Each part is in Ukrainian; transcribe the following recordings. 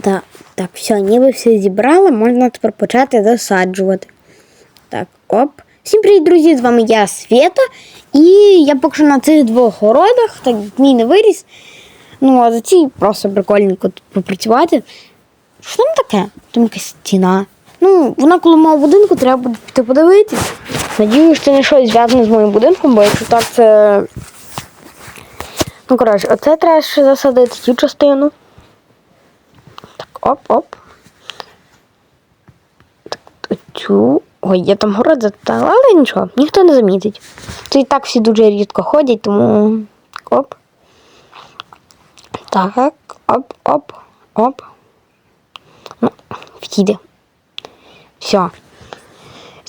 Так, так, все, ніби все зібрали, можна тепер почати засаджувати. Так, оп. Всім привіт, друзі! З вами я Свята. І я поки що на цих двох городах, так мій не виріс. Ну, а за ці просто прикольненько тут попрацювати. Що там таке? Там якась стіна. Ну, вона коло мого будинку, треба буде піти подивитись. Надіюсь, це не щось зв'язане з моїм будинком, бо якщо так, це. Ну, коротше, оце треба ще засадити цю частину. Оп-оп. Цю. Ой, я там город затала, але нічого, ніхто не замітить. Тут і так всі дуже рідко ходять, тому. Оп. Так, оп, оп. Ну, вхіди. Все.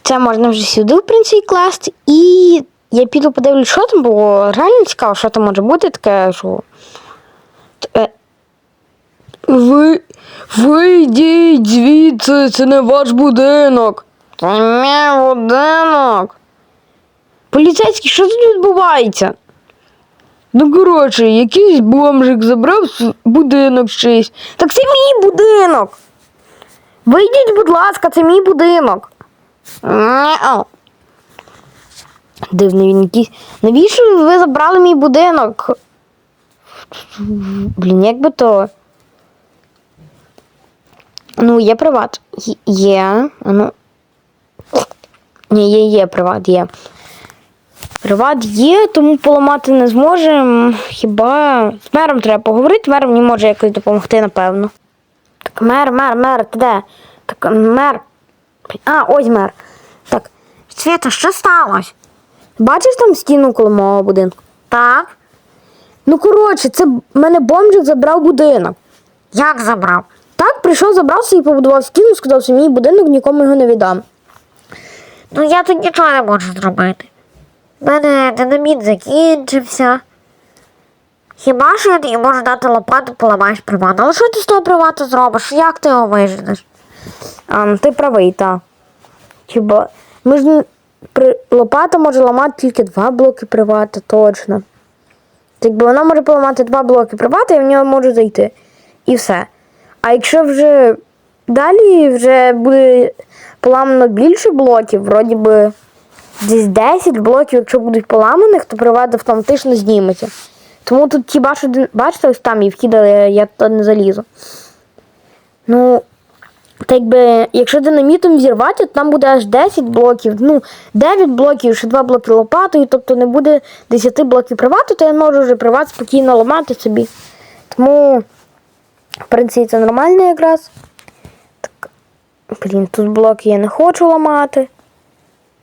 Це можна вже сюди, в принципі, класти. І я піду подивлюсь, що там, бо реально цікаво, що там може бути таке, що. Ви вийдіть звідси, це не ваш будинок. Це мій будинок. Поліцейський, що тут відбувається? Ну, коротше, якийсь бомжик забрав будинок чийсь. Так це мій будинок. Вийдіть, будь ласка, це мій будинок. Мяу. Дивний він якийсь. Навіщо ви забрали мій будинок? Блін, як би то. Ну, є приват. Є-. Ну. Ні, є, є приват, є. Приват є, тому поламати не зможемо. Хіба з мером треба поговорити, мер мені може якось допомогти, напевно. Так, мер, мер, мер, ти де? Так, мер. А, ось мер. Так, Свята, що сталося? Бачиш там стіну коло мого будинку? Так. Ну, коротше, це мене бомжик забрав будинок. Як забрав? Так, прийшов, забрався і побудував стіну, сказав, що мій будинок нікому його не віддам. Ну я тут нічого не можу зробити. У мене динаміт закінчився. Хіба що я тобі можу дати лопату, поламаєш приват. Але що ти з того привату зробиш? Як ти його виженеш? А, ти правий, так. Хіба. Ми ж при... лопата може ламати тільки два блоки привата, точно. Так якби вона може поламати два блоки привата, і в нього можу зайти. І все. А якщо вже далі вже буде поламано більше блоків, вроді би десь 10 блоків, якщо будуть поламаних, то приват автоматично зніметься. Тому тут що один- бачите, ось там вхід, але я туди не залізу. Ну, так якби, якщо динамітом взірвати, то там буде аж 10 блоків. Ну, 9 блоків, ще 2 блоки лопатою, тобто не буде 10 блоків привату, то я можу вже приват спокійно ламати собі. Тому, в принципі, це нормально якраз. Так, блін, тут блоки я не хочу ламати.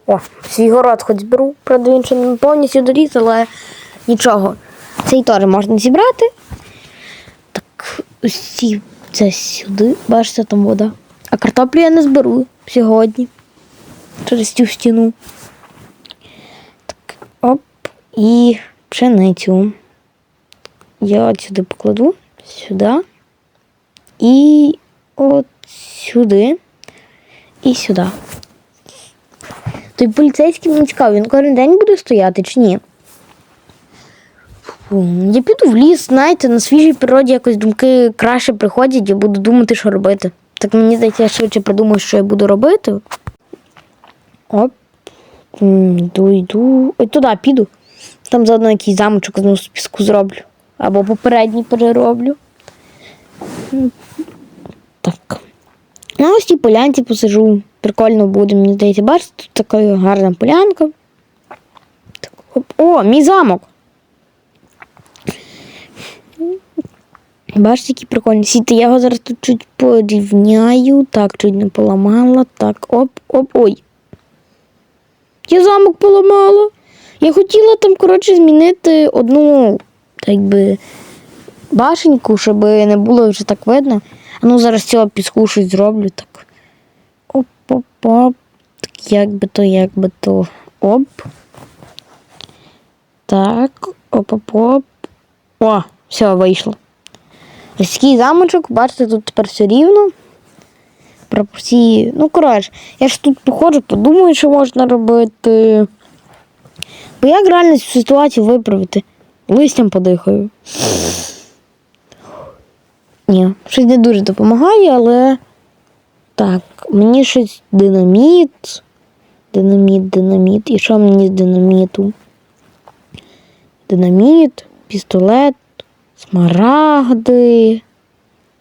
О, свій город хоч зберу, правда, він ще не повністю доріс, але нічого. Цей теж можна зібрати. Так, ось це сюди. Бачите, там вода. А картоплю я не зберу сьогодні. Через цю стіну. Так, оп. І пшеницю. Я от сюди покладу. Сюди. І от сюди. І сюди. Той поліцейський мені цікаво, він кожен день буде стояти чи ні? Я піду в ліс, знаєте, на свіжій природі якось думки краще приходять, я буду думати, що робити. Так мені здається, я швидше придумаю, що я буду робити. Оп. Йду, йду. Ой, туди піду. Там заодно якийсь замочок знову з піску зроблю. Або попередній перероблю. Так. На ось цій полянці посижу. Прикольно буде, мені здається. Бачите, тут така гарна полянка. Так. О, мій замок. Бачите, які прикольні. Сіти, я його зараз тут чуть порівняю. Так, чуть не поламала. Так, оп, оп, ой. Я замок поламала. Я хотіла там, коротше, змінити одну, так би, башеньку, щоб не було вже так видно. А ну зараз цього піску щось зроблю. Так. Оп-оп-оп. Так, як би то, як би то. Оп. Так, оп-оп-оп. О, все, вийшло. Ось замочок, бачите, тут тепер все рівно. Пропорції. Ну, коротше, я ж тут походжу, подумаю, що можна робити. Бо як реально цю ситуацію виправити? Листям подихаю. Ні, щось не дуже допомагає, але. Так, мені щось динаміт. Динаміт, динаміт. І що мені з динаміту? Динаміт, пістолет, смарагди.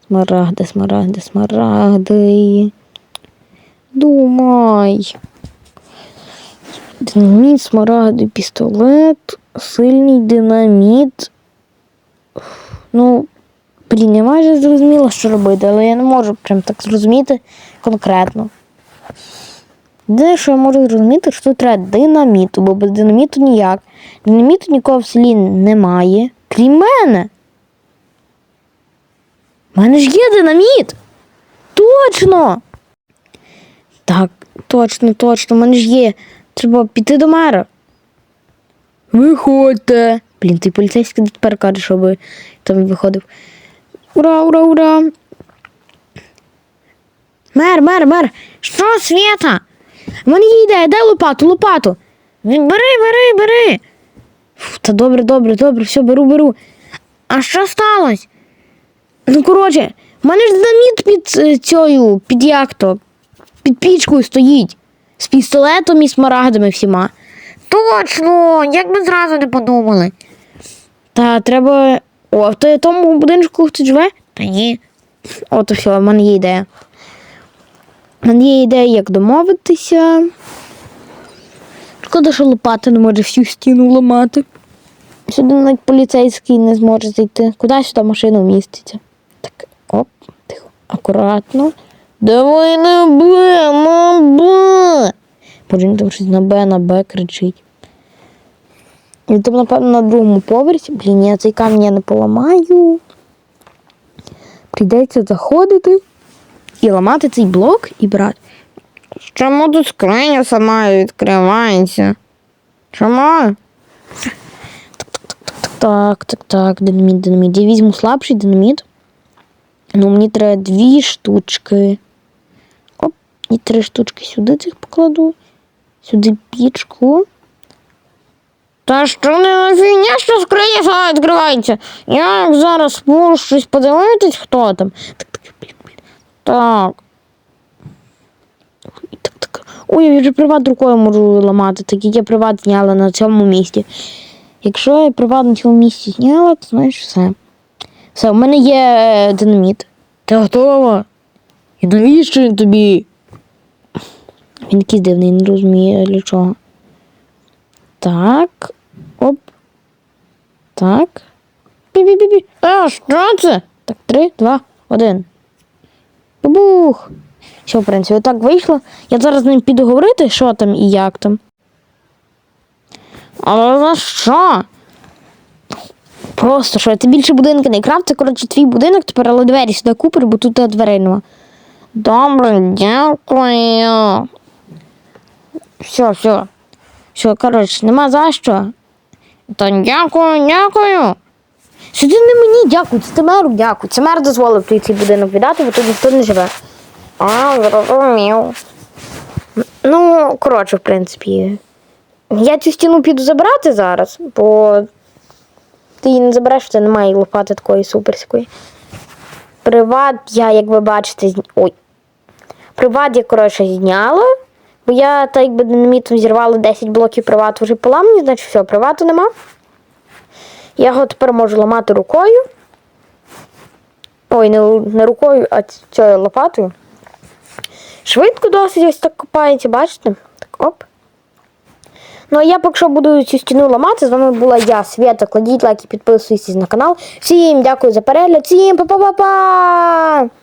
Смарагди, смарагди, смарагди. Думай. Динаміт, смарагди, пістолет, сильний динаміт. Ну, блін, я майже зрозуміла, що робити, але я не можу прям так зрозуміти конкретно. Де що я можу зрозуміти, що тут треба динаміту, бо без динаміту ніяк. Динаміту нікого в селі немає, крім мене. У мене ж є динаміт. Точно. Так, точно, точно, в мене ж є. Треба піти до мера. Виходьте. Блін, ти поліцейський тепер каже, щоб там виходив. Ура, ура, ура. Мер, мер, мер. Що, Свята? В мене є ідея, дай лопату, лопату. Бери, бери, бери. Фу, Та добре, добре, добре, все, беру, беру. А що сталося? Ну, коротше, в мене ж динаміт під е, цією, під як то, під пічкою стоїть. З пістолетом і смарагдами всіма. Точно, як ми зразу не подумали. Та треба. О, в той- тому будинку хтось живе? Та ні. О, то все, в мене є ідея. В мене є ідея, як домовитися. Шкода, що лопата не може всю стіну ламати. Сюди навіть поліцейський не зможе зайти. Куди сюди машина вміститься? Так, оп, тихо, акуратно. Давай на Б, на Б. Боже, він там щось на Б, на Б кричить. Він там, напевно, на другому поверсі. Блін, я цей камінь я не поламаю. Прийдеться заходити і ламати цей блок і брати. Чому тут скриня сама відкривається? Чому? Так, так, так, динаміт, динаміт. Я візьму слабший динаміт. Ну, мені треба дві штучки. Оп, і три штучки сюди цих покладу. Сюди пічку. Та що не фігня, що сама відкривається? Я зараз можу щось подивитись, хто там. Так. Ой, я вже приват рукою можу ламати, так як я приват зняла на цьому місці. Якщо я приват на цьому місці зняла, то знаєш все. Все, у мене є е, динаміт. Ти готова? І навіщо він тобі? Він якийсь дивний, не розуміє для чого. Так. Так. Пі-пі-пі-пі. А, що це? Так, три, два, один. Бабух. Все, в принципі, так вийшло. Я зараз з ним піду говорити, що там і як там. Але за що? Просто що ти більше будинки не крав, це коротше твій будинок, тепер але двері сюди купиш, бо тут дверей нема. Добре, дякую. Все, все. Все, коротше, нема за що. Та дякую, дякую. Ти не мені дякую, це меру дякую. Це мер дозволив тобі цей будинок віддати, бо тут ніхто не живе. А, зрозумів. Ну, коротше, в принципі. Я цю стіну піду забирати зараз, бо ти її не забереш, це немає лопати такої суперської. Приват я, як ви бачите, зня... Ой. Приват я, коротше, зняла, бо я так якби динамітом зірвала 10 блоків привату вже поламані, значить все, привату нема. Я його тепер можу ламати рукою. Ой, не, не рукою, а цією лопатою. Швидко досить ось так копається, бачите? Так, оп. Ну а я поки що буду цю стіну ламати. З вами була я, Свята. Кладіть лайки, підписуйтесь на канал. Всім дякую за перегляд. Всім па-па-па-па!